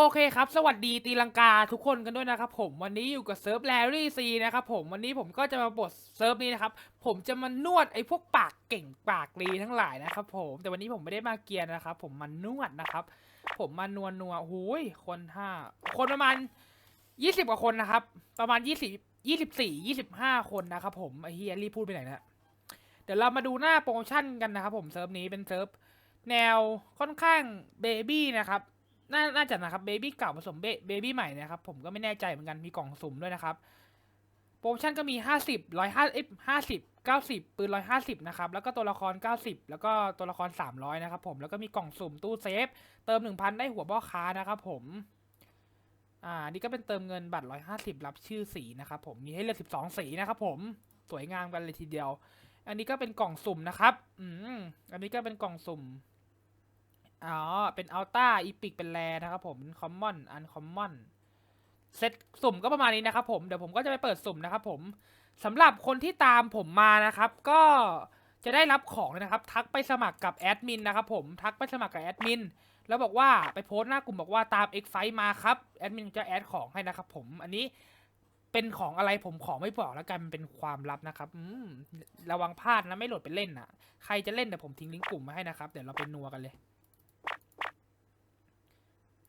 โอเคครับ สวัสดีตีลังกาทุกคนกันด้วยนะครับผมวันนี้อยู่กับเซิร์ฟแลรี่ซีนะครับผมวันนี้ผมก็จะมาบทเซิร์ฟนี้นะครับ ผมจะมานวดไอ้พวกปากเก่งปากรีทั้งหลายนะครับผมแต่วันนี้ผมไม่ได้มาเกียร์นะครับ ผมมานวดนะครับ ผมมานวลนัวหูยคนห้าคนประมาณยี่สิบกว่าคนนะครับ ประมาณยี่สิบยี่สิบสี่ยี่สิบห้าคนนะครับผมไอ้เฮียรีพูดไปไหนนะเดี๋ยวเรามาดูหน้าโปรโมชั่นกันนะครับผมเซิร์ฟนี้เป็นเซิร์ฟแนวค่อนข้างเบบี้นะครับ น่าน่าจะนะครับเบบี้เก่าผสมเบบี้ใหม่นะครับ ผมก็ไม่แน่ใจเหมือนกันมีกล่องสุ่มด้วยนะครับโปรโมชั่นก็มี 50 150เอ้ห้าสิบเก้าสิบปืน 150 นะครับ แล้วก็ตัวละคร 90 แล้วก็ตัวละคร 300 นะครับผม แล้วก็มีกล่องสุ่มตู้เซฟ เติม 1,000 ได้หัวบ่อค้านะครับผม อ่า นี่ก็เป็นเติมเงินบัตร 150 รับชื่อสีนะครับผม มีให้เลือก 12 สีนะครับผม สวยงามกันเลยทีเดียว อันนี้ก็เป็นกล่องสุ่มนะครับ อืม อันนี้ก็เป็นกล่องสุ่ม อ๋อ เป็นอัลต้าอีพิกเป็นแรนะครับผม คอมมอน อันคอมมอน เซตสุ่มก็ประมาณนี้นะครับผม เดี๋ยวผมก็จะไปเปิดสุ่มนะครับผมสำหรับคนที่ตามผมมานะครับ ก็จะได้รับของเลยนะครับ ทักไปสมัครกับแอดมินนะครับผม ทักไปสมัครกับแอดมิน แล้วบอกว่าไปโพสต์หน้ากลุ่มบอกว่าตาม X ไฟมาครับ แอดมินจะแอดของให้นะครับผม อันนี้เป็นของอะไรผมขอไม่บอกแล้วกันมันเป็นความลับนะครับอืมระวังพลาดนะไม่โหลดไปเล่นนะใครจะเล่นเดี๋ยวผมทิ้งลิงก์กลุ่มมาให้นะครับ เดี๋ยวเราไปนัวกันเลย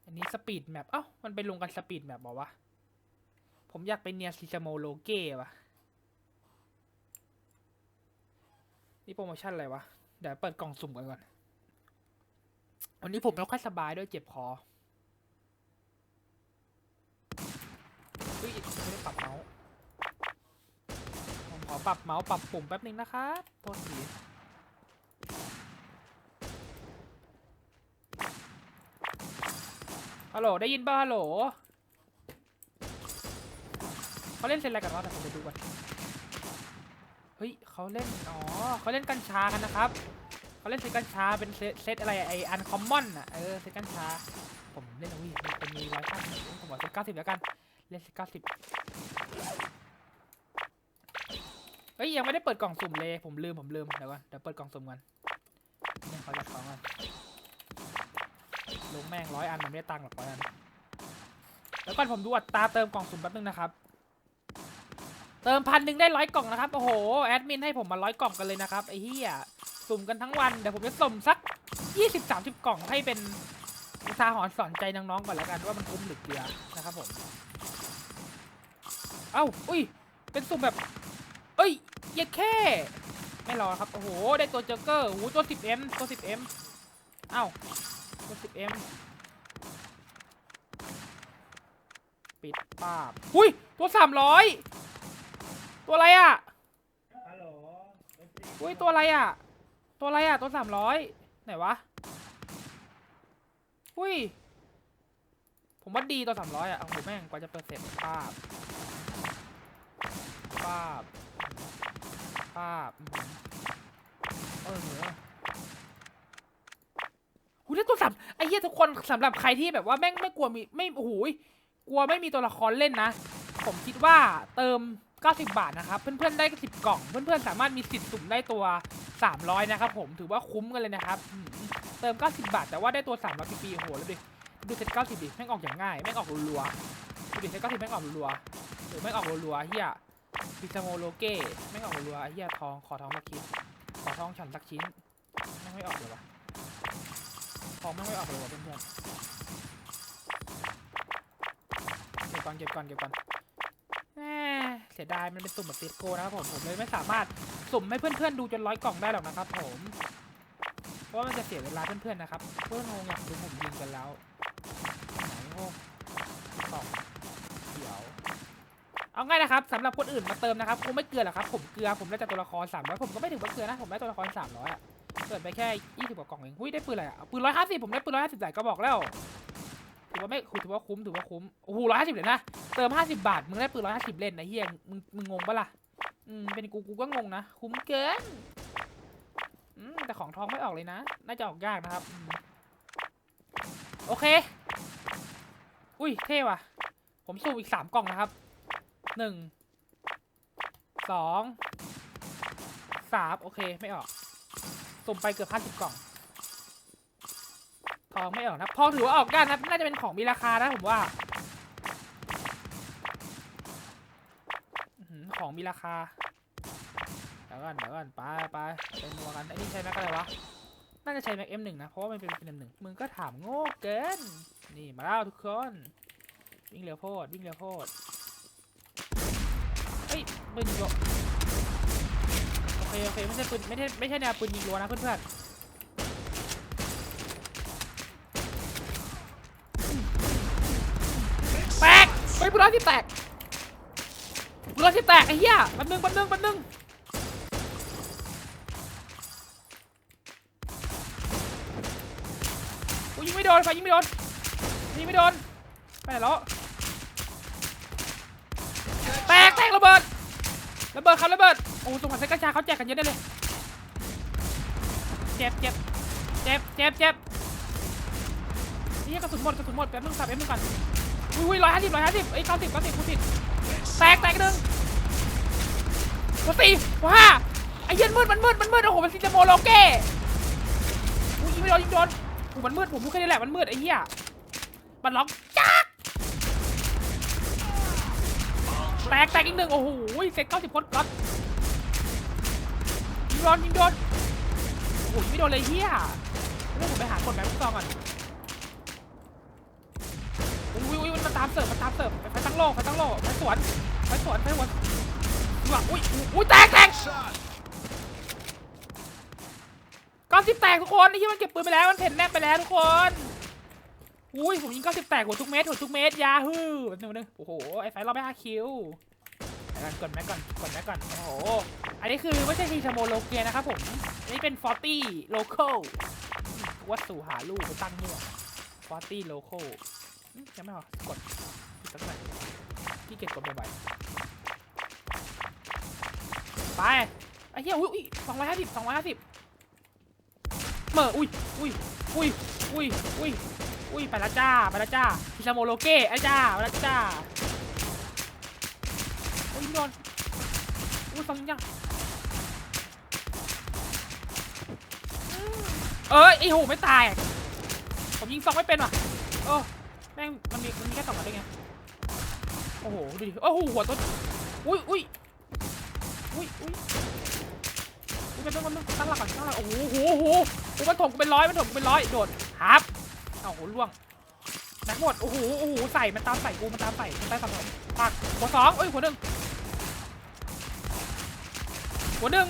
อันนี้สปีดแมปเอ้า มันไปลงกันสปีดแมปบอกวะ ผมอยากไปเนียซิซาโมโลเก้วะนี่โปรโมชั่นอะไรวะ เดี๋ยวเปิดกล่องสุ่มกันก่อน วันนี้ผมไม่ค่อยสบายด้วยเจ็บคอเฮ้ยไม่ได้ปรับเมาส์ผมขอปรับเมาส์ปรับปุ่มแป๊บนึงนะครับโทษที ฮัลโหลได้ยินป่ะฮัลโหลเขาเล่นเซนอะไรกันวะแต่ผมไปดูก่อนเฮ้ยเขาเล่นอ๋อเขาเล่นกัญชากันนะครับเขาเล่นเซตกัญชาเป็นเซตเซตอะไรไออันคอมมอนอะเออเซตกัญชาผมเล่นอุ้ยมันเป็นมีร้อยเก้าสิบผมบอกเซตเก้าสิบแล้วกันเล่นเซตเก้าสิบเฮ้ยยังไม่ได้เปิดกล่องสุ่มเลยผมลืมผมลืมเดี๋ยวก่อนเดี๋ยวเปิดกล่องสุ่มกันเนี่ยเขาจัดของก่อน ลงแม่งร้อยอันมันไม่ได้ตังค์หรอกร้อยอันแล้วก่อนผมดูอัตราเติมกล่องสุ่มแป๊บนึงนะครับ เติมพันหนึ่งได้ร้อยกล่องนะครับโอ้โหแอดมินให้ผมมาร้อยกล่องกันเลยนะครับไอ้เหี้ยสุ่มกันทั้งวันเดี๋ยวผมจะสุ่มสักยี่สิบสามสิบกล่องให้เป็นอุทาหรณ์สอนใจน้องๆก่อนแล้วกันว่ามันคุ้มหรือเกลือนะครับผมเอ้าอุ้ยเป็นสุ่มแบบเอ้ยเหี้ยแค่ ไม่รอครับโอ้โหได้ตัวเจอเกอร์โอ้โหตัว 10m ตัว 10m เอ้า ตัว 10m ปิดปาบอุ้ย ตัว300ตัวอะไรอะฮัลโหลอุ้ย ตัวอะไรอะ ตัวอะไรอะ ตัว300ไหนวะอุ้ย ผมว่าดีตัว300อะโอ้โหแม่งกว่าจะเปิดเสร็จปาบปาบปาบอื้อหือเออ หูได้ตัวสับไอ้เหี้ยทุกคนสำหรับใครที่แบบว่าแม่งไม่กลัวมีไม่โอ้โหกลัวไม่มีตัวละครเล่นนะ ผมคิดว่าเติม 90 บาทนะครับ เพื่อนๆได้10กล่อง เพื่อนๆสามารถมีสิทธิ์สุ่มได้ตัว 300 นะครับผมถือว่าคุ้มกันเลยนะครับ เติม 90 บาท แต่ว่าได้ตัว 300 ปีโอ้โหแล้วดิดูเซ็ต90 ดิแม่งออกอย่างง่ายแม่งออกรัวๆดูดิเซ็ต90แม่งออกรัวๆหรือแม่งออกรัวๆเฮียพิซาโมโลเก้แม่งออกรัวๆเฮียทองขอทองสักชิ้นขอทองฉันสักชิ้นแม่งไม่ออกเลยวะ ของไม่งไม่ออกเลยว่ะเพื่อนๆเก็บก่อนเก็บก่อนเก็บก่อนเสียดายมันเป็นสุ่มแบบติดโกนะครับผมผมเลยไม่สามารถสุ่มให้เพื่อนๆดูจนร้อยกล่องได้หรอกนะครับ ผม เพราะว่ามันจะเสียเวลาเพื่อนๆนะครับเพื่อนงงอยากดูผมยิงกันแล้วไหนโง่กล่องเดี๋ยวเอาง่ายนะครับสำหรับคนอื่นมาเติมนะครับคงไม่เกลือหรอกครับผมเกลือผมได้แต่ตัวละคร300ผมก็ไม่ถึงว่าเกลือนะผมได้ตัวละคร300อะ เปิดไปแค่ยี่สิบกว่ากล่องเองหุ้ยได้ปืนอะไรอะ ปืนร้อยห้าสิบผมได้ปืนร้อยห้าสิบใส่ก็บอกแล้ว ถือว่าไม่ถือว่าคุ้ม ถือว่าคุ้ม โอ้โหร้อยห้าสิบเลยนะ เติมห้าสิบบาท มึงได้ปืนร้อยห้าสิบเล่นนะเฮียมึง มึงงงปะล่ะ อืม เป็นกู กูก็งงนะ คุ้มเกิน อืม แต่ของทองไม่ออกเลยนะ น่าจะออกยากนะครับ โอเค อุ้ย เท่ว่ะ ผมสูบอีกสามกล่องนะครับหนึ่งสองสามโอเค ไม่ออก สุ่มไปเกือบห้าสิบกล่อง ทองไม่ออกนะทองถือว่าออกได้นะ น่าจะเป็นของมีราคานะผมว่า ของมีราคา เดี๋ยวก่อนเดี๋ยวก่อนไปไปเป็นตัวกันไอ้นี่ใช้แม็กอะไรวะ น่าจะใช้แม็กเอ็มหนึ่งนะ เพราะว่ามันเป็นเป็นเอ็มหนึ่งมึงก็ถามโง่เกิน นี่มาแล้วทุกคน วิ่งเร็วโพดวิ่งเร็วโพดเฮ้ยปืนยิงโย เคโอเคไม่ใช่ปืนไม่ใช่ไม่ใช่แนวปืนยิงรัวนะเพื่อนๆแตกไปบุร้อที่แตกบุร้อที่แตกไอ้เหี้ยปันนึงปันนึงปันนึงกูยิงไม่โดนไฟยิงไม่โดนยิงไม่โดนไปไหนแล้วแตกแตกระเบิดระเบิดครับระเบิด อ้สงสัยเซ็กกระชาเขาแจกกันเยอะได้เลย เจ็บเจ็บเจ็บเจ็บเจ็บนี่กระสุนหมดกระสุนหมดแป๊บนึงสับแป๊บนึงก่อนอุ้ยร้อยห้าสิบร้อยห้าสิบเอ้ยเก้าสิบเก้าสิบกูติดแตกแตกหนึ่งกูตีว้าไอ้เหี้ย็นมืดมันมืดมันมืดโอ้โหมันซินเตโมโลเก้อุ้ยยิงไม่โดนยิงโดนโอ้โหมันมืดผมพูดแค่นี้แหละมันมืดไอ้เหี้ยมันล็อกจักแตกแตกอีกหนึ่งโอ้โหเซ็ตเก้าสิบคนก๊อตยิง โดนยิงโดนโอ้โหยิงไม่โดนเลยเหี้ยเรื่องผมไปหากดแบบลูกซองก่อนอุ้ยอุ้ยมันตามเสิร์ฟมันตามเสิร์ฟไปตั้งโลไปตั้งโลไปสวนไปสวนไปสวนดูอะอุ้ยอุ้ยแตกแตกก้อนสิบแตกทุกคนที่มันเก็บปืนไปแล้วมันเพ่นแนบไปแล้วทุกคนอุ้ยผมยิงก้อนสิบแตกหัวทุกเม็ดหัวทุกเม็ดยาฮูหนึ่งหนึ่งโอ้โหไอ้ไฟเราไปห้าคิว ก่อนกดแม็กก่อนกดแม็กก่อนโอ้โหอันนี้คือไม่ใช่ทีชโมโลเกียนะครับผมอันนี้เป็นฟอร์ตี้โลเคอลวัดสู่หาลูกตั้งมั่วฟอร์ตี้โลเคอล์ยังไม่พอกดสักหน่อยพี่เก็บกดบ่อยๆไปไอ้เหี้ยอุ้ยอุ้ยสองร้อยห้าสิบสองร้อยห้าสิบเมื่ออุ้ยอุ้ยอุ้ยอุ้ยอุ้ยอุ้ยไปละจ้าไปละจ้าพิชโมโลเก้ไอ้จ้าไปละจ้า อ้ยโดนอุ้ยสองยังเอ้ยไอ้โหไม่ตาย ผมยิงซองไม่เป็นว่ะโอ้แม่งมันมีมันมีแค่สองนัดได้ไง โอ้โหดูดิโอ้โหหัวต้นอุ้ยอุ้ยอุ้ยอุ้ยอุ้ยเป็นต้นมันตั้งหลักก่อนตั้งหลักโอ้โหโอ้โหโอ้โหโอ้มันถมกูเป็นร้อยมันถมกูเป็นร้อยโดดครับเอาโหล่วงแม็กหมดโอ้โหโอ้โหใส่มันตามใส่กูมันตามใส่มันตามใส่ปากหัวสองเอ้ยหัวหนึ่ง หัวหนึ่ง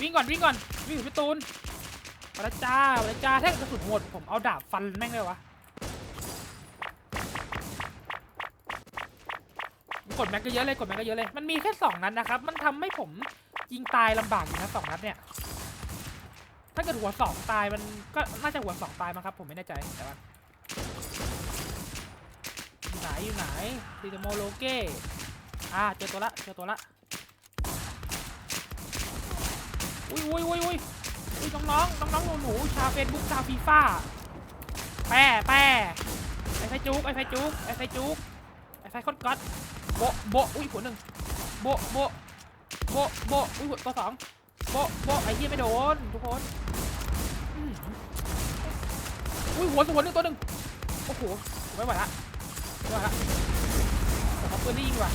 วิ่งก่อนวิ่งก่อนวิ่งถึงพี่ตูนพระจ้าพระจ้าถ้ากระสุนหมดผมเอาดาบฟันแม่งเลยวะกดแม็กก็เยอะเลยกดแม็กก็เยอะเลยมันมีแค่สองนัดนะครับ มันทำให้ผมยิงตายลำบากอยู่นะสองนัดเนี่ย ถ้าเกิดหัวสองตายมันก็น่าจะหัวสองตายมั้งครับ ผมไม่แน่ใจแต่ว่าอยู่ไหนอยู่ไหนซีโมโลเก้อ่าเจอตัวละเจอตัวละ อุ้ยอุ้ยอุ้ยอุ้ยอุ้ยน้องน้องน้องน้องหนูชาวเฟซบุ๊กชาวฟีฟ่าแป้แป้ไอ้ไฟจุกไอ้ไฟจุกไอ้ไฟจุกไอ้ไฟคดก๊อตโบโบอุ้ยหัวหนึ่งโบโบโบโบอุ้ยหัวตัวสองโบโบไอ้เหี้ยไม่โดนทุกคนอุ้ยหัวหัวหนึ่งตัวหนึ่งโอ้โหไม่ไหวละไม่ไหวละผมเอาปืนนี่ยิงว่ะ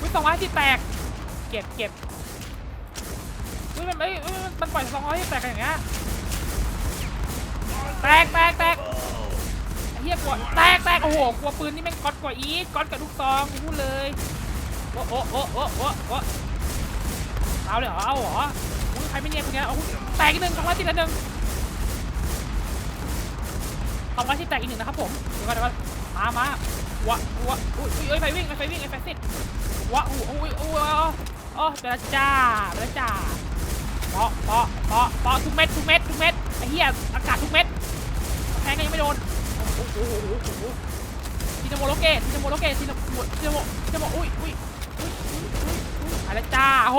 อุ้ยสองร้อยที่แตก เก็บเก็บอุ้ยมันไม่อุ้ยมันปล่อยสองร้อยที่แตกอย่างเงี้ยแตกแตกแตกเฮียกลัวแตกแตกโอ้โหกลัวปืนนี่แม่งก๊อตกว่าอีกก๊อตกับลูกซองกูพูดเลยโอ้โอ้โอ้โอ้โอ้โอ้เอาเลยเหรอเอาเหรอใครไม่เนียนคนเนี้ยเอาแตกอีกหนึ่งสองร้อยติดละหนึ่งสองร้อยที่แตกอีกหนึ่งนะครับผมเดี๋ยวก่อนเดี๋ยวก่อนมามาวะวะอุ้ยอุ้ยเอ้ยไฟวิ่งไอ้ไฟวิ่งไอ้ไฟสิ วะอุ้ยอุ้ยอุ้ยอ๋อเดี๋ยวจ้าเดี๋ยวจ้าเปาะเปาะเปาะเปาะทุกเม็ดทุกเม็ดทุกเม็ดไอ้เหี้ยอากาศทุกเม็ดแทงก็ยังไม่โดนโอ้โหโอ้โหโอ้โหทีนโมโลเกตทีนโมโลเกตทีนโมทีนโมทีนโมอุ้ยอุ้ยอุ้ยอุ้ยอุ้ยอุ้ยอะไรจ้าโห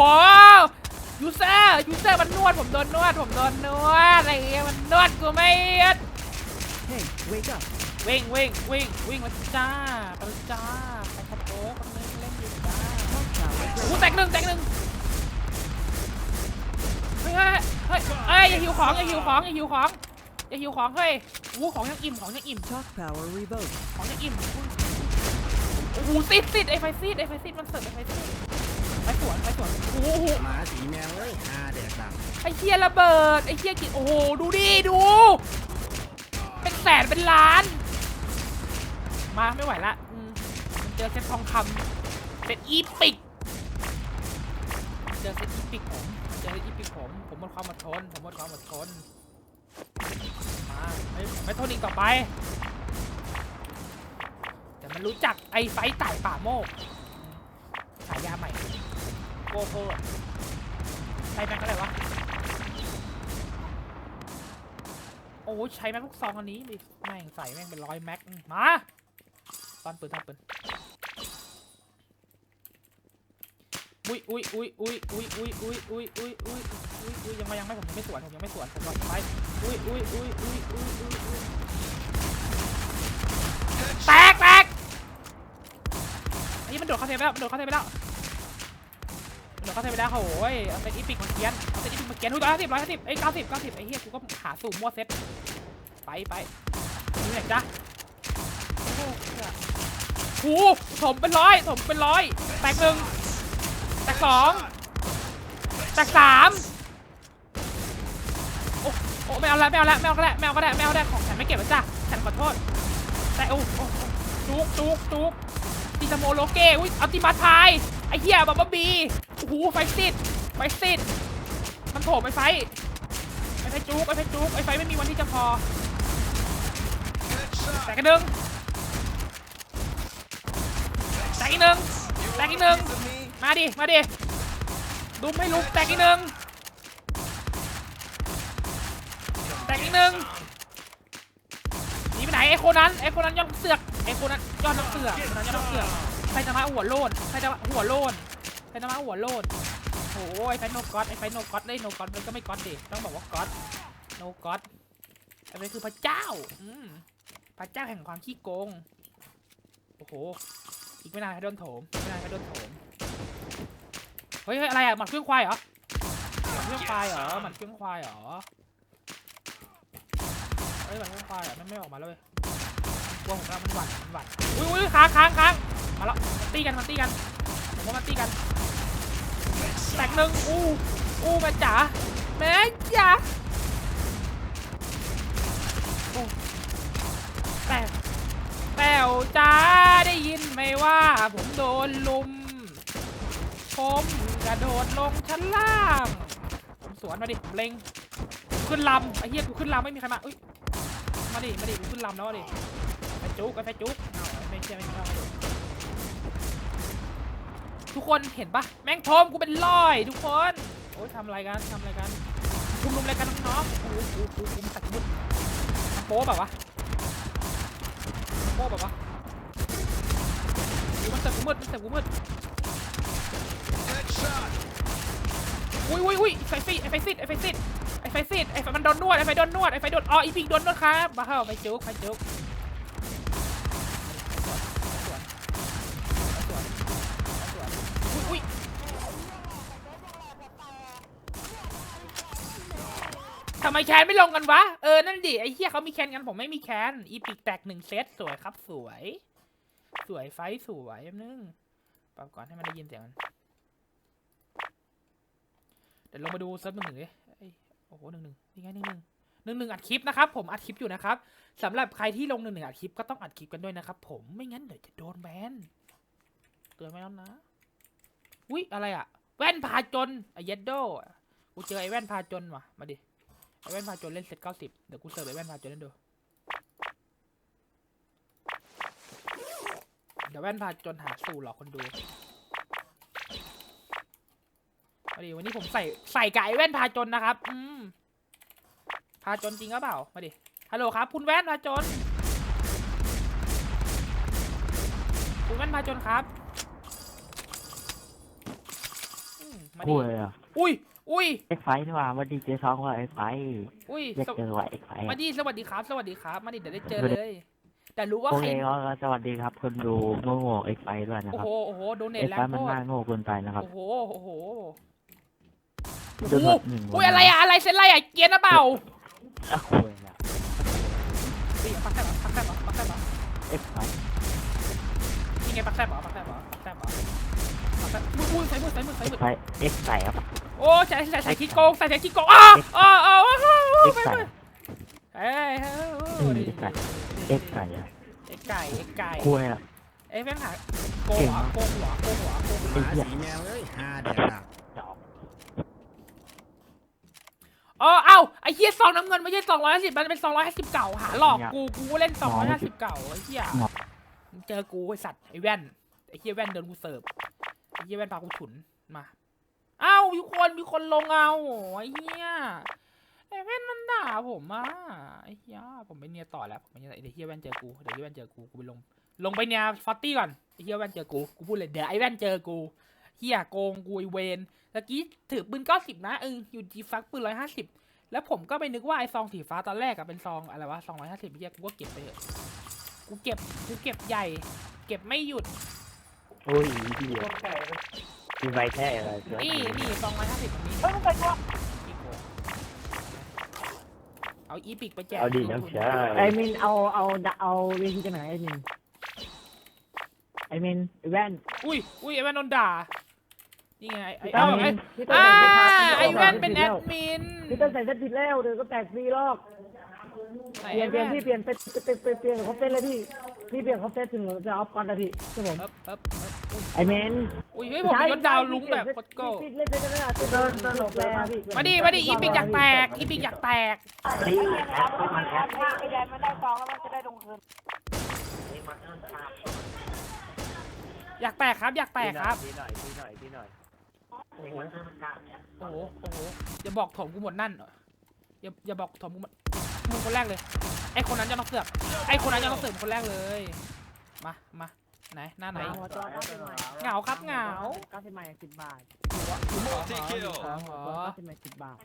ยูเซอร์ยูเซอร์มันนวดผมโดนนวดผมโดนนวดอะไรเงี้ยมันนวดกูไม่หยุด Hey, wake up. วิ่งวิ่งวิ่งวิ่งมาจ้าไปเลยจ้าไปขับโต๊ะ คนนึงเล่นอยู่จ้า Watch out. โอ้แตกหนึ่งแตกหนึ่งเฮ้ยฮ้ยเฮ้ยเฮ้ยเฮ้ยอย่าหิวของอย่าหิวของอย่าหิวของอย่าหิวของเฮ้ยวูของยังอิ่มของยังอิ่ม Talk power revoked. ของยังอิ่มโอ้โหติดติดไอ้ไฟซีดไอ้ไฟซีดมันเสิร์ฟไอ้ไฟซีดไฟสวนไฟสวนโอ้โหหมาสีแมวเอ้ยหาแดกดังไอ้เฮียระเบิดไอ้เฮียกินโอ้โหดูดิดู เป็นแสนเป็นล้าน มาไม่ไหวละอืมมันเจอเซ็ตทองคำเซ็ตอีปิกเจ อเซตอีปิกผมเจอเซตอีปิกผม ผมหมดความอดทน ผมหมดความอดทน มาไม่ไม่ทนอีกต่อไป แต่มันรู้จักไอ้ไฟไต่ป่าโมกฉายาใหม่โกโก้ใช้แม็กอะไรวะ โอ้ใช้แม็กลูกซองอันนี้ดิแม่งใส่แม่งเป็นร้อยแม็กมมาตอนปืนตอนปืน อุ้ยอุ้ยอุ้ยอุ้ยอุ้ยอุ้ยอุ้ยอุ้ยอุ้ยอุ้ยอุ้ยอุ้ยยังไม่ยังไม่ผมยังไม่สวนผมยังไม่สวนผมรอไปอุ้ยอุ้ยอุ้ยอุ้ยอุ้ยอุ้ยแตกแตกไอ้นี่มันโดดเข้าเทปไปแล้วมันโดดเข้าเทปไปแล้วมันโดดเข้าเทปไปแล้วโอ้ยเอาเซตอีพิกมาเกียนเอาเซตอีพิกมาเกียนหุ้ยร้อยห้าสิบร้อยห้าสิบเอ้ยเก้าสิบเก้าสิบไอ้เหี้ยกูก็หาสูตรมั่วเซตไปไปนี่ไหนจ๊ะโอ้โหเหี้ยโอ้โหถมเป็นร้อยถมเป็นร้อยแตกหนึ่ง ตกสองแตกสามโอ้โอ้ไม่เอาละไม่เอาละไม่เอาก็ได้ไม่เอาก็ได้ไม่เอาก็ได้ของฉันไม่เก็บแล้วจ้ะฉันขอโทษ แต่โอ้โอ้จุกจุกจุกติสโมโลเก้อุ้ยอัลติมาทายไอ้เหี้ยบับเบิ้ลบีโอ้โหไฟซิดไฟซิดมันโผล่ไปไฟไอ้ไฟจุกไอ้ไฟจุกไอ้ไฟไม่มีวันที่จะพอแต่กันหนึ่งแต่อีกหนึ่งแต่อีกหนึ่ง มาดิ มาดิ ดูไม่ลุกแตกอีกหนึ่งแตกอีกหนึ่งหนีไปไหนไอ้คนนั้นไอ้คนนั้นยอดนักเสือกไอ้คนนั้นยอดนักเสือกคนนั้นยอดนักเสือกไฟจะมาหัวโลนไฟจะมาหัวโลนไฟจะมาหัวโลนโอ้ยไฟโนก็อดไอ้ไฟโนก็อดได้โนก็อดมันก็ไม่ก็อดดิต้องบอกว่าก็อดโนก็อดไอ้ไฟคือพระเจ้าอืมพระเจ้าแห่งความขี้โกงโอ้โหอีกไม่นานให้โดนโถมไม่นานให้โดนโถม ฮ้ยเฮ้ยอะไรอะหมัดเครื่องควายเหรอหมัดเครื่องควายเหรอหมัดเครื่องควายเหรอเฮ้ยหมัดเครื่องควายเหรอมันไม่ออกมาเลยกลัวผมแล้วมันหวั่นมันหวั่นอุ้ยอุ้ยค้างค้างค้างมาแล้วตีกันมันตีกันผมว่ามันตีกันแตกหนึ่งอู้อู้แม่จ๋าแม่จ๋าโอ้แตกแป๋วจ้าได้ยินไหมว่า ผมโดนลุม ผม กระโดดลงชั้นล่างผมสวนมาดิเล็งขึ้นลำไอ้เหี้ยกูขึ้นลำไม่มีใครมาอุ้ยมาดิมาดิกูขึ้นลำแล้วดิไปจุกไปจุกเอาไม่เชื่อไม่เชื่อมาดิทุกคนเห็นปะแม่งโทมกูเป็นร้อยทุกคนโอ้ยทำอะไรกันทำอะไรกันชุมนุมอะไรกันน้องๆโอ้โหโอ้โหโอ้โหมันตัดมุดโป๊แบบวะโป๊แบบวะมันเสกกูมืดมันเสกกูมืด อุ้ยอุ้ยอุ้ยไฟฟิไอไฟซิดไอไฟซิดไอไฟซิดไอไฟมันโดนนวดไอไฟโดนนวดไอไฟโดนอ๋ออีพิงโดนนวดครับมาเข้าไปจุกไปจุกอุ้ยทำไมแคนไม่ลงกันวะ เออ นั่นดิ ไอ้เหี้ยเขามีแคนกัน ผมไม่มีแคนอีพิกแตกหนึ่งเซตสวยครับสวย สวยไฟสวยนึงปรับก่อนให้มันได้ยินเสียงมัน เดี๋ยวลงมาดูเซิร์ฟหนึ่งหนึ่งเอ้ยโอ้โหหนึ่งหนึ่งนี่ไงหนึ่งหนึ่งหนึ่งหนึ่งอัดคลิปนะครับผมอัดคลิปอยู่นะครับสำหรับใครที่ลงหนึ่งหนึ่งอัดคลิปก็ต้องอัดคลิปกันด้วยนะครับผมไม่งั้นเดี๋ยวจะโดนแบนเตือนไว้แล้วนะอุ๊ยอะไรอะแว่นพาจนไอเยดโดกูเจอไอแว่นพาจนว่ะมาดิไอแว่นพาจนเล่นเซตเก้าสิบเดี๋ยวกูเสิร์ฟไอแว่นพาจนให้ดูเดี๋ยวแว่นพาจนหาสูตรหลอกคนดู มาดิวันนี้ผมใส่ใส่กับไอแว่นพาจนนะครับ อืมพาจนจริงหรือเปล่า มาดิ ฮัลโหลครับ คุณแว่นพาจน คุณแว่นพาจนครับอืมมาดิ พูดเลยอะอุ้ย อุ้ย เอ็กไฟนี่ว่าวันดีเจสองว่าเอ็กไฟอุ้ยอยากสวเจอว่าเอ็กไฟมาดิ สวัสดีครับ สวัสดีครับ มาดิเดี๋ยวได้เจอเลย แต่รู้ว่าโอใคร เคก็สวัสดีครับคนดูโง่โง่เอ็กไฟด้วยนะโอ้ครับโห โอ้โห โดเนทเอ็กแรไฟงมันโคตน่ารโง่เกินไปนะครับ โอ้โห โอ้โห โดโอ้นโหหมดหนึ่งอุ้ยอะไรอะอะไรเส้นอะไรอะเกียร์นะเปล่าอะคุยละนี่ปักแซบเหรอปักแซบเหรอปักแซบเหรอเอ็กไฟนี่ไงปักแซบเหรอปักแซบเหรอปักแซบเหรอปักแซบมือมือใส่มือใส่มือใส่เอ็กมือไฟเอ็กใส่ครับโอ้ใส่ใส่ใส่ขี้โกงใส่ใส่ขี้โกงอ้าวอ้าวอ้าวอ้าวเอ็กไปใส่ไปเอ้ยเฮ้ยอืมเอ็กใส่เอ็กใส่อะเอ็กไก่เอ็กไก่คุยละเอ้ยแม่งหาโกงหัวโกงหัวโกงหัวโกงหัวหมาสีแมวเอ้ยห้าแดกดับจะ ออกอ๋อเอ้าไอ้เหี้ยซองน้ำเงินไม่ใช่สองร้อยห้าสิบมันเป็นสองร้อยห้าสิบเก่าหาหลอกกูกูเล่นสองร้อยห้าสิบเก่าไอ้เหี้ยมึงเจอกูไอ้สัตว์ไอ้แว่นไอ้เหี้ยแว่นเดินกูเสิร์ฟไอ้เหี้ยแว่นพากูฉุนมาเอ้ามีคนมีคนลงเอาไอ้เหี้ยไอ้แว่นมันด่าผมอะไอ้เหี้ยผมไปเนียต่อแล้วผมไปเนียเดี๋ยวเหี้ยแว่นเจอกูเดี๋ยวเหี้ยแว่นเจอกูกูไปลงลงไปเนียฟอตตี้ก่อนไอ้เหี้ยแว่นเจอกูกูพูดเลยเดี๋ยวไอ้แว่นเจอกู เหี้ยโกงกูไอ้เวนตะกี้ถือปืนเก้าสิบนะเอออยู่จีฟักปืนร้อยห้าสิบแล้วผมก็ไปนึกว่าไอ้ซองสีฟ้าตอนแรกอะเป็นซองอะไรวะซองร้อยห้าสิบเฮียกูก็เก็บไปเถอะกูเก็บกูเก็บใหญ่ เก็บไม่หยุดโอ้ยพี่มีใบแท้อะไรเสือนี่นี่ซองร้อยห้าสิบตรงนี้อีโกเอาอีปิกไปแจกเอาดีน้ำเชื่อไอมินเอาเอาเอาเวทีจากไหนไอมินไอมินแว่นอุ้ยอุ้ยไอ้แว่นโดนด่า นี่ไงไอ้ไอเอ้ามิไอ้นพี่ต้นอ่าใส่เสื้อไอ้ผิดแว่นเป็นแอดมินพี่ต้นใส่เสื้อผิดแล้วเดี๋ยวก็แตกฟรีหรอกไหนเปลี่ยไอ้นเปลี่ยนแว่นพี่เปลี่ยนเป็นเป็นเป็นเปลี่ยนเขาเป็นเลยพี่พี่เปลี่ยนเขาเป็นถึงจะเอาก่อนนะพี่ใช่ผมเอิบเอิบเอิบไอมินอุ้ยเฮ้ยผมยศดาวลุงแบบโคตรโก้พี่เล่นเป็นกันนะเดินเดินหลบแล้วพี่มาดิมาดิอีปิกอยากแตกอีปิกอยากแตกนี่แอปมันแอปอยากแตกครับอยากแตกครับพี่หน่อยพี่หน่อยพี่หน่อย โอ้โหโอ้โหโอ้โหอย่าบอกถมกูหมดนั่นเหรออย่าอย่าบอกถมกูหมดมึงคนแรกเลย ไอ้คนนั้นจะมาเสือกไอ้คนนั้นจะมาเสือกคนแรกเลย มามาไหนหน้าไหนหัวจอเก้าสิบใหม่เหงาครับเหงาเก้าสิบใหม่สิบบาทอ๋อเก้าสิบใหม่สิบบาท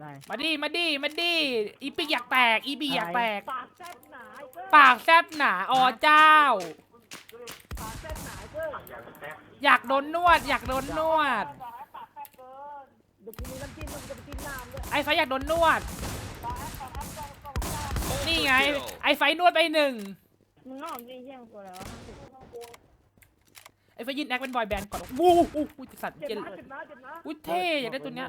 ได้มาดิมาดิมาดิอีปิกอยากแตก อีปีอยากแตก ปากแซ่บหนาไอ้เกิ้ลปากแซบหนาอ๋อเจ้า อยากโดนนวด อยากโดนนวดเดี๋ยวกูมีน้ำจิ้มแล้วกูจะไปกินน้ำด้วยไอ้ไฟอยากโดนนวด นี่ไง ไอ้ไฟนวดไปหนึ่งมึงนอกจริงเที่ยงตัวแล้วไอ้ไฟยืนแอคเป็นบอยแบนด์ก่อนวู้วู้วู้สัตว์เจ็บอุ้ยเท่อยากได้ตัวเนี้ย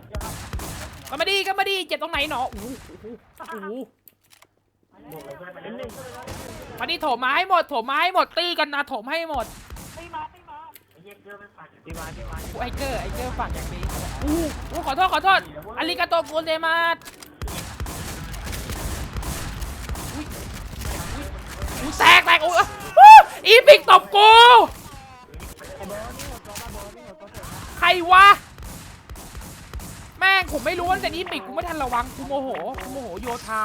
ก็มาดีก็มาดีเจ็บตรงไหนหนออู้หูอู้ มาดีโถมมาให้หมดโถมมาให้หมดตีกันนะโถมให้หมดพี่มาพี่มาไอู้ไอเกอร์ไอ้เกอร์ฝากอย่างนี้อู้อู้ขอโทษขอโทษอาริกาโตโกเซมาอู้แตกแตกอู้อู้อีพิกตบกู ใครวะ งผมไม่รู้ว่าแต่นี้ปิดกูไม่ทันระวังกูโมโหกูโมโหโยธา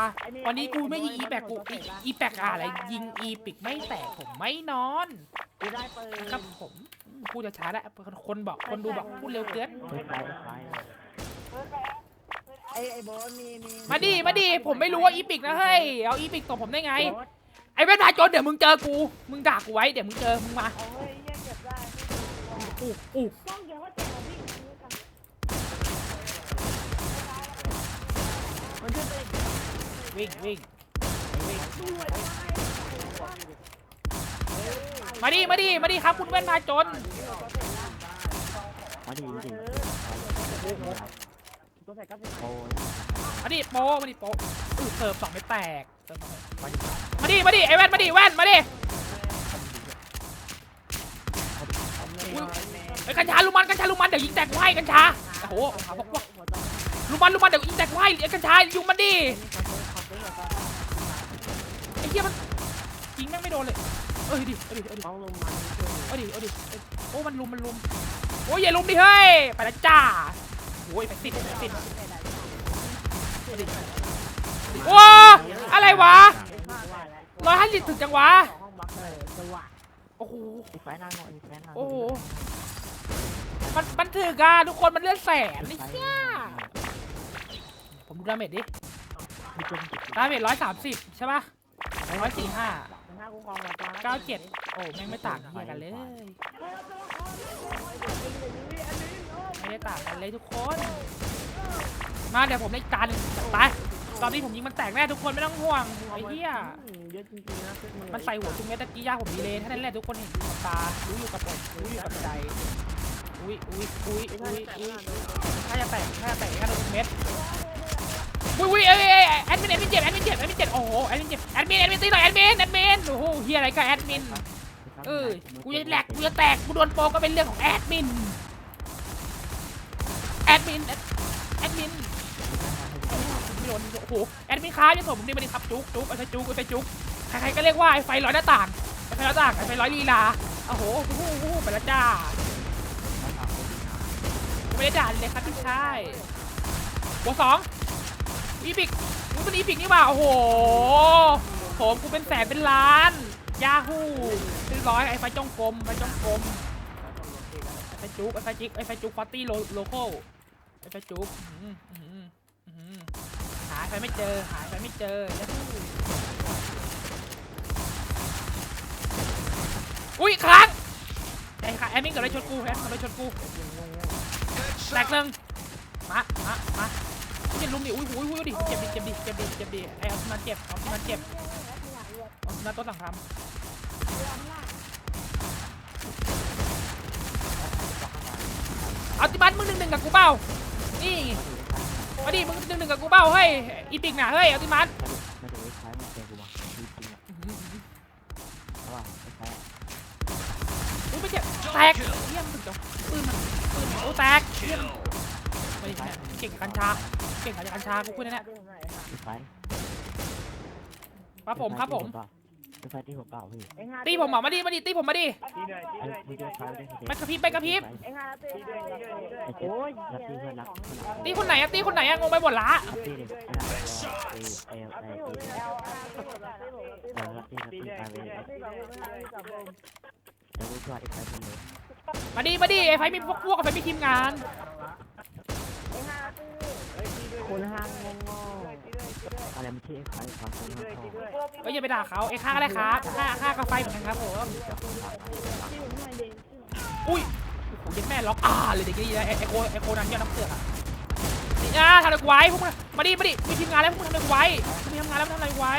วันนี้กูไม่ยิงอีแปกกูอีอีแปกอะไรยิงอีปิกไม่แตกผมไม่นอนกูได้ปืนครับผมอืมพูดช้าๆแล้วคนบอกคนดูบอกพูดเร็วเกินเอ็กไฟเอ็กไฟไอ้ไอ้โบนมีมีมาดิมาดิผมไม่รู้ว่าอีปิกนะเฮ้ยเอาอีปิกตบผมได้ไง ไอ้เวทพาโจนเดี๋ยวมึงเจอกู มึงด่ากูไว้เดี๋ยวมึงเจอมึงมาเอาเฮ้ยเยี่ยเก็บได้อู้อู้ ต้องเดี๋ยวว่าเจ็บของพี่รู้กัน มันขึ้นไปอีกวิ่งวิ่งวิ่งมาดิมาดิมาดิครับคุณเว้นพาโจนมาดีมาดีตัวใส่เก้าสิบโอ้ยมาดิโปมาดิโปเสิร์ฟสองไม่แตกมาดิมาดิไอแว่นมาดิแว่นมาดิอุ๊ยไอกัญชาลูมันกัญชาลูมันเดี๋ยวยิงแตกกูให้กัญชาโอ้โหหาพวกว่า ลูมันลูมันเดี๋ยวยิงแตกกูให้ไอ้กัญชายยุงมันดิไอ้เหี้ยมันยิงแม่งไม่โดนเลยเอ้ยดิเอาดิเอาดิต้องลงมาเอาดิเอาดิเอดิโอ้มันลุมมันลุมโอ้ยอย่าลุมดิเฮ้ยไปแล้วจ้าโอ้ยไปติดไปติดว้าอะไรวะร้อยห้าสิบถึงจังวะห้อจังหวะโอ้โหเอ็กไฟนนอยเอ็กไฟนั่งโอ้โหมันมันถือกอะทุกคนมันเลื่อนแสนไอ้เหี้ยผม ดาเมจดิพี่จมจิตดาเมจร้อยสามสิบใช่ป่ะร้อยสี่ห้าหน้ากูคลองหัวจอเก้าเจ็ดโอ้แม่งไม่ต่างเหี้ยกันเลย ไม่ได้ต่างกันเลยทุกคน มาเดี๋ยวผมได้อีกาหนึ่งไปตอนนี้ผมยิงมันแตกแน่ทุกคนไม่ต้องห่วงไอ้เหี้ยเยอะจริงๆนะมันใส่หัวจุงเม็ดตะกี้ยาผมดีเลยท่านั้นแหละทุกคนเห็นอยู่กับตารู้อยู่กับอกรู้อยู่กับใจอุ้ยอุ้ยอุ้ยอุ้ยอุ้ยถ้าจะแตกถ้าจะแตกแค่โดนเม็ด อุ้ยอุ้ยเอ้ยเอ้ยแอดมินแอดมินเจ็บแอดมินเจ็บแอดมินเจ็บโอ้โหแอดมินเจ็บแอดมินแอดมินตีหน่อยแอดมินแอดมินโอ้โหเฮียอะไรกับแอดมินเออกูจะแหลกกูจะแตกกูโดนโปก็เป็นเรื่องของแอดมินแอดมินแอดมินไม่โดนโอ้โหแอดมินค้ายังส่งผมนี่มาดิครับจุกจุกไอ้ไฟจุกไอ้ไฟจุกใครๆก็เรียกว่าไอ้ไฟร้อยหน้าต่างไอ้ไฟร้อยหน้าต่างไอ้ไฟร้อยลีลาโอ้โหโอ้โหไปแล้วจ้าไม่ได้ด่าเลยครับพี่ชายหัวสอง อีพิกมึงเป็นอีพิกนี่หว่าโอ้โหผมกูเป็นแสนเป็นล้านยาฮูเป็นร้อยไอ้ไฟจ้องกลมไฟจ้องกลมไอ้ไฟจุกไอ้ไฟจิกไอ้ไฟจุกฟอตตี้โลโลโก้ไอ้ไฟจุกหืออื้อหือหาไฟไม่เจอหาไฟไม่เจอยาฮูอุ้ยค้างไอ้ค่ะแอดมินกับไรชนกูแอดมินกับไรชนกูแตกหนึ่งมามามา เจ็บลุมดิอุ้ยอุ้ยอุ้ยดิเจ็บดิเจ็บดิเจ็บดิเจ็บดิไอ้ออสมาเจ็บออสมาเจ็บออสมาตัวสั่งทำเอาติบัสมึงหนึ่งหนึ่งกับกูเปล่า นี่มาดิมึงหนึ่งหนึ่งกับกูเปล่าเฮ้ย อีปิกน่ะเฮ้ยเอาติบัสไม่ถึงไอ้ใช้มาเจอกูมาจริงอะว่าไอ้ใช้อุ้ยไม่เจ็บแตกเยี่ยมถึงจะปืนมันปืนมันโอ้แตกเยี่ยมไม่ได้เก่งกับกัญชาเก่งกับกัญชากูพูดแน่ไอ้ใช้ๆครับผมครับผมไอ้ใช้ที่ผมเปล่าพี่ตีผมเหรอมาดิมาดิตีผมมาดิไอ้ไม่ได้ใช้ได้ไปกระพริบไปกระพริบเอ็งฮาตีไอ้เจ็บรักที่เพื่อนรักตีคนไหนอะตีคนไหนอะงงไปหมดละรักที่เลยไอ้ไอ้ไอ้ไอ้ตีผมตีผมตีผมรักที่รักที่ไปเลยตีผมตีผมเดี๋ยวกูช่วยไอ้ใช้คนเลยมาดิมาดิไอ้ไฟมีพวกพวกกับไฟมีทีมงาน เอ็งฮาตีคนห้างงงอะไรมันที่ไอ้ใช้ความคนห้าท่อก็อย่าไปด่าเขาไอ้ข้าก็ได้ครับข้าข้าก็ไฟเหมือนกันครับผมตีผมหน่อยดิอุ้ยโอ้โหยัดแม่ล็อกอ่าเลยเด็กนี่ไอ้ไอ้โคไอ้โคนั้นยอดน้ำเสือกอะนี่อะทำอะไรกูไว้พวกมึงมาดิมาดิมีทีมงานแล้วพวกมึงทำอะไรกูไว้มีทีมงานแล้วมึงทำอะไรกูไว้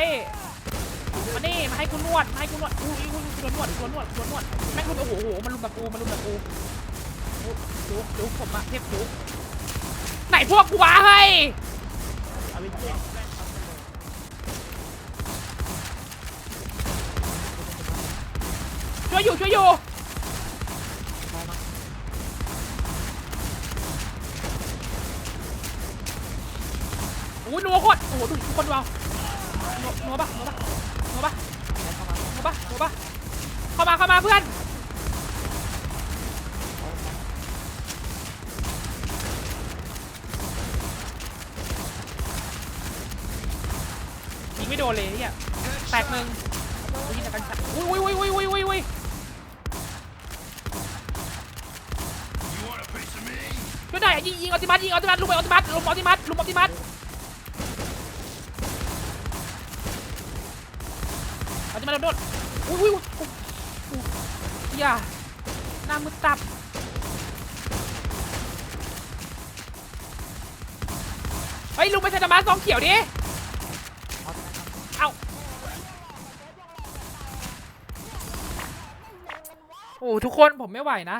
มานี่มาให้กูนวดมาให้กูนวดอุ้ยอุ้ยกูโดนนวดกูโดนนวดกูโดนนวดแม่งรุมโอ้โหโอ้โหมันรุมแบบกูมันรุมแบบกูดูดูผมอะเทพดู ไหนพวกกูวะเฮ้ยช่วยอยู่ช่วยอยู่โอ้ยนัวโคตรโอ้โหดูทุกคนดูเอานัวนัวปะนัวปะนัวปะนัวปะนัวปะเข้ามาเข้ามาเพื่อน นเลยเนี่ยแตกหนึ่งอุ้ยแต่กันอุ้ยอุ้ยอุ้ยอุ้ยอุ้ยอุ้ยช่วยหน่อยยิงยิงอัลติมัตยิงอัลติมัตลุมไปอัลติมัตลุมอัลติมัตลุมอัลติมัตอัลติมัตโดนอุ้ยอุ้ยอุ้ยอย่าหน้ามือตับเฮ้ยลุงไปใส่ธรรมะซองเขียวดิ ทุกคนผมไม่ไหวนะ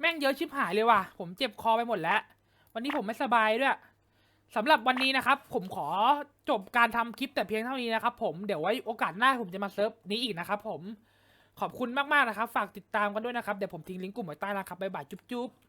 แม่งเยอะชิบหายเลยว่ะ ผมเจ็บคอไปหมดแล้ว วันนี้ผมไม่สบายด้วยสำหรับวันนี้นะครับ ผมขอจบการทำคลิปแต่เพียงเท่านี้นะครับผมเดี๋ยวไว้โอกาสหน้าผมจะมาเซิร์ฟนี้อีกนะครับผมขอบคุณมากๆนะครับ ฝากติดตามกันด้วยนะครับ เดี๋ยวผมทิ้งลิงก์กลุ่มไว้ใต้นะครับบ๊ายบายจุ๊บๆ